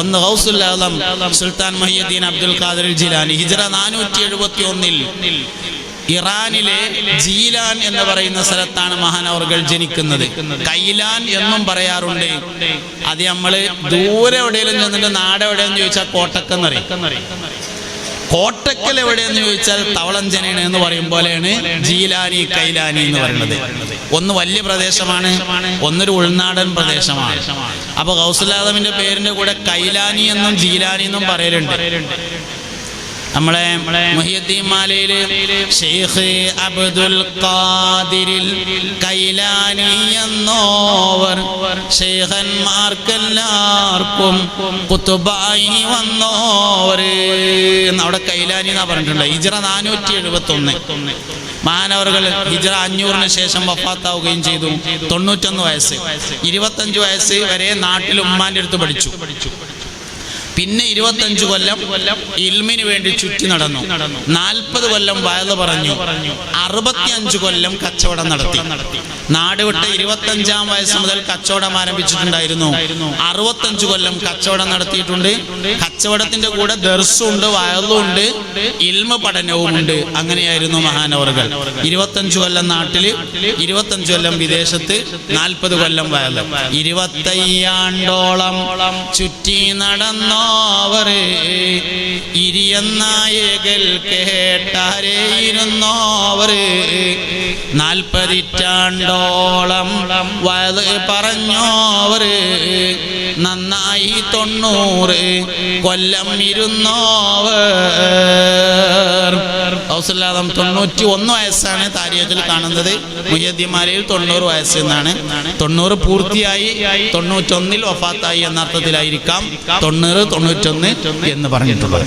ഒന്ന് ആലം സുൽത്താൻ മഹിയുദ്ദീൻ അബ്ദുൽ ഖാദിർ ജിലാനി. ഹിജ്റ നാനൂറ്റി എഴുപത്തി ഒന്നിൽ ഇറാനിലെ ജീലാൻ എന്ന് പറയുന്ന സ്ഥലത്താണ് മഹാനവർകൾ ജനിക്കുന്നത്. കൈലാൻ എന്നും പറയാറുണ്ട്. അത് നമ്മൾ ദൂരെ എവിടെയെങ്കിലും ചെന്നിട്ട് നാടെവിടെയെന്ന് ചോദിച്ചാൽ കോട്ടക്കെന്നറിയും കോട്ടക്കൽ എവിടെയെന്ന് ചോദിച്ചാൽ തവളഞ്ചനയാണ് എന്ന് പറയും പോലെയാണ്. ജീലാനി കൈലാനി എന്ന് പറയുന്നത്. ഒന്ന് വലിയ പ്രദേശമാണ് ഒന്നൊരു ഉൾനാടൻ പ്രദേശമാണ്. അപ്പൊ ഗൗസുലാദമിന്റെ പേരിന്റെ കൂടെ കൈലാനി എന്നും ജീലാനി എന്നും പറയലുണ്ട്. നമ്മളെ മുഹിയുദ്ദീൻ മാലയിൽ ഷെയ്ഖ് അബ്ദുൽ ഖാദിരിൽ കൈലാനി എന്നോവർ ഷെയ്ഖന്മാർക്കെല്ലാവർക്കും കുത്തുബായി വന്നോവർ. എന്ന് അവിടെ കൈലാനി എന്നാ പറഞ്ഞിട്ടുണ്ട്. ഹിജ്റ നാനൂറ്റി എഴുപത്തി ഒന്ന് മാനവറുകൾ ഹിജറ അഞ്ഞൂറിന് ശേഷം വഫാത്താവുകയും ചെയ്തു. തൊണ്ണൂറ്റൊന്ന് വയസ്സ്. ഇരുപത്തഞ്ച് വയസ്സ് വരെ നാട്ടിൽ ഉമ്മാന്റെ അടുത്ത് പഠിച്ചു. പിന്നെ ഇരുപത്തഞ്ച് കൊല്ലം ഇൽമിന് വേണ്ടി ചുറ്റി നടന്നു. നാൽപ്പത് കൊല്ലം വയത് പറഞ്ഞു. അറുപത്തിയഞ്ച് കൊല്ലം കച്ചവടം നടത്തി. നാട് വിട്ട് ഇരുപത്തഞ്ചാം വയസ്സ് മുതൽ കച്ചവടം ആരംഭിച്ചിട്ടുണ്ടായിരുന്നു. അറുപത്തഞ്ച് കൊല്ലം കച്ചവടം നടത്തിയിട്ടുണ്ട്. കച്ചവടത്തിന്റെ കൂടെ ദർസുണ്ട് വയലുണ്ട് ഇൽമ പഠനവും ഉണ്ട്. അങ്ങനെയായിരുന്നു മഹാനവറുകൾ. ഇരുപത്തഞ്ച് കൊല്ലം നാട്ടിൽ ഇരുപത്തഞ്ച് കൊല്ലം വിദേശത്ത് നാൽപ്പത് കൊല്ലം വയൽ ഇരുപത്തയ്യാണ്ടോളം ചുറ്റി നടന്നോവർ ഇരിയന്നായകൽ കേട്ടാരേ നാൽപ്പതിറ്റാണ്ടോളം വയത് പറഞ്ഞോവർ നന്നായി തൊണ്ണൂറ് കൊല്ലം ഇരുന്നോവർ ഔസല്ലാദം തൊണ്ണൂറ്റി ഒന്ന് വയസ്സാണ് താരിയത്തിൽ കാണുന്നത്. മുയ്യദ്യമാരയിൽ തൊണ്ണൂറ് വയസ്സ് എന്നാണ് തൊണ്ണൂറ് പൂർത്തിയായി തൊണ്ണൂറ്റൊന്നിൽ വഫാത്തായി എന്ന അർത്ഥത്തിലായിരിക്കാം തൊണ്ണൂറ് തൊണ്ണൂറ്റൊന്ന് എന്ന് പറഞ്ഞിട്ടുള്ളത്.